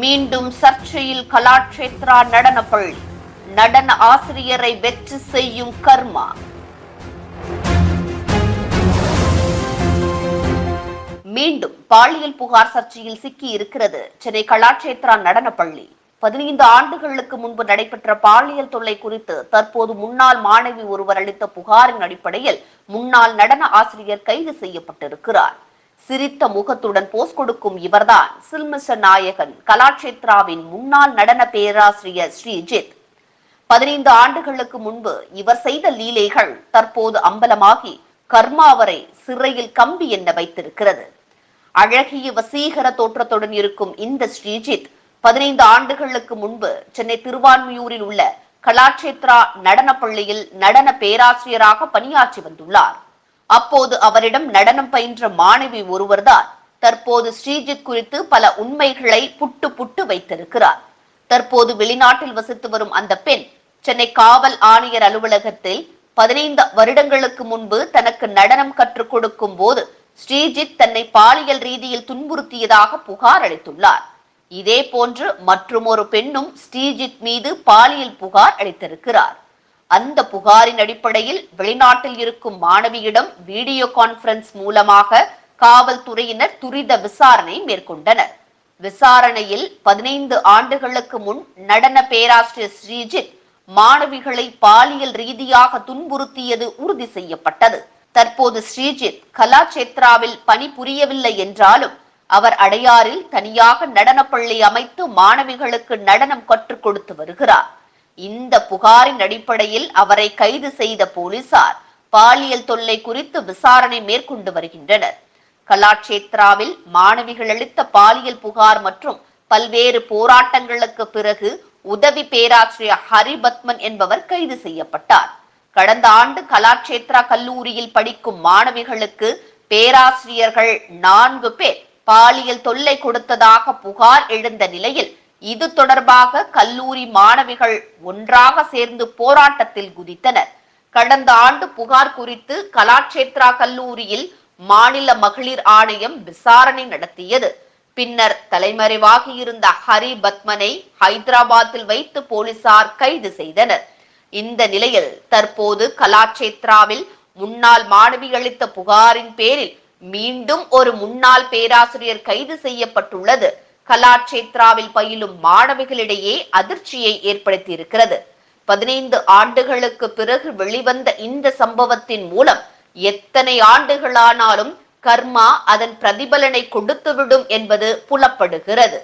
மீண்டும் சர்ச்சையில் கலாட்சேத்ரா நடன பள்ளி நடன ஆசிரியரை வெற்றி செய்யும் கர்மா. மீண்டும் பாலியல் புகார் சர்ச்சையில் சிக்கி இருக்கிறது சென்னை கலாட்சேத்ரா நடன பள்ளி பதினைந்து ஆண்டுகளுக்கு முன்பு நடைபெற்ற பாலியல் தொல்லை குறித்து தற்போது முன்னாள் மாணவி ஒருவர் அளித்த புகாரின் அடிப்படையில் முன்னாள் நடன ஆசிரியர் கைது செய்யப்பட்டிருக்கிறார். சிரித்த முகத்துடன் போஸ் கொடுக்கும் இவர்தான் சில்மிச நாயகன் கலாட்சேத்ராவின் முன்னாள் நடன பேராசிரியர் ஸ்ரீஜித் பதினைந்து ஆண்டுகளுக்கு முன்பு இவர் செய்த லீலைகள் தற்போது அம்பலமாகி கர்மாவரை சிறையில் கம்பி என்ன வைத்திருக்கிறது. அழகிய வசீகர தோற்றத்துடன் இருக்கும் இந்த ஸ்ரீஜித் பதினைந்து ஆண்டுகளுக்கு முன்பு சென்னை திருவான்மியூரில் உள்ள கலாட்சேத்ரா நடன பள்ளியில் நடன பேராசிரியராக பணியாற்றி வந்துள்ளார். அப்போது அவரிடம் நடனம் பயின்ற மாணவி ஒருவர்தான் தற்போது ஸ்ரீஜித் குறித்து பல உண்மைகளை புட்டு புட்டு வைத்திருக்கிறார். தற்போது வெளிநாட்டில் வசித்து வரும் அந்த பெண் சென்னை காவல் ஆணையர் அலுவலகத்தில் பதினைந்து வருடங்களுக்கு முன்பு தனக்கு நடனம் கற்றுக் கொடுக்கும் போது ஸ்ரீஜித் தன்னை பாலியல் ரீதியில் துன்புறுத்தியதாக புகார் அளித்துள்ளார். இதே போன்று மற்றுமொரு பெண்ணும் ஸ்ரீஜித் மீது பாலியல் புகார் அளித்திருக்கிறார். அந்த புகாரின் அடிப்படையில் வெளிநாட்டில் இருக்கும் மாணவியிடம் வீடியோ கான்பரன்ஸ் மூலமாக காவல்துறையினர் துரித விசாரணை மேற்கொண்டனர். விசாரணையில் பதினைந்து ஆண்டுகளுக்கு முன் நடன பேராசிரியர் ஸ்ரீஜித் மாணவிகளை பாலியல் ரீதியாக துன்புறுத்தியது உறுதி செய்யப்பட்டது. தற்போது ஸ்ரீஜித் கலாச்சேத்ராவில் பணிபுரியவில்லை என்றாலும் அவர் அடையாறில் தனியாக நடனப்பள்ளி அமைத்து மாணவிகளுக்கு நடனம் கற்றுக் கொடுத்து வருகிறார். இந்த புகாரின் அடிப்படையில் அவரை கைது செய்த போலீசார் பாலியல் தொல்லை குறித்து விசாரணை மேற்கொண்டு வருகின்றனர். கலாட்சேத்ராவில் மாணவிகள் அளித்த பாலியல் புகார் மற்றும் பல்வேறு போராட்டங்களுக்கு பிறகு உதவி பேராசிரியர் ஹரிபத்மன் என்பவர் கைது செய்யப்பட்டார். கடந்த ஆண்டு கலாட்சேத்ரா கல்லூரியில் படிக்கும் மாணவிகளுக்கு பேராசிரியர்கள் நான்கு பேர் பாலியல் தொல்லை கொடுத்ததாக புகார் எழுந்த நிலையில் இது தொடர்பாக கல்லூரி மாணவிகள் ஒன்றாக சேர்ந்து போராட்டத்தில் குதித்தனர். கடந்த ஆண்டு புகார் குறித்து கலாட்சேத்ரா கல்லூரியில் மாநில மகளிர் ஆணையம் விசாரணை நடத்தியது. பின்னர் தலைமறைவாகி இருந்த ஹரி பத்மனை ஹைதராபாத்தில் வைத்து போலீசார் கைது செய்தனர். இந்த நிலையில் தற்போது கலாட்சேத்ராவில் முன்னாள் மாணவி அளித்த புகாரின் பேரில் மீண்டும் ஒரு முன்னாள் பேராசிரியர் கைது செய்யப்பட்டுள்ளது. கலாட்சேத்ராவில் பயிலும் மாணவிகளிடையே அதிர்ச்சியை ஏற்படுத்தியிருக்கிறது. பதினைந்து ஆண்டுகளுக்கு பிறகு வெளிவந்த இந்த சம்பவத்தின் மூலம் எத்தனை ஆண்டுகளானாலும் கர்மா அதன் பிரதிபலனை கொடுத்துவிடும் என்பது புலப்படுகிறது.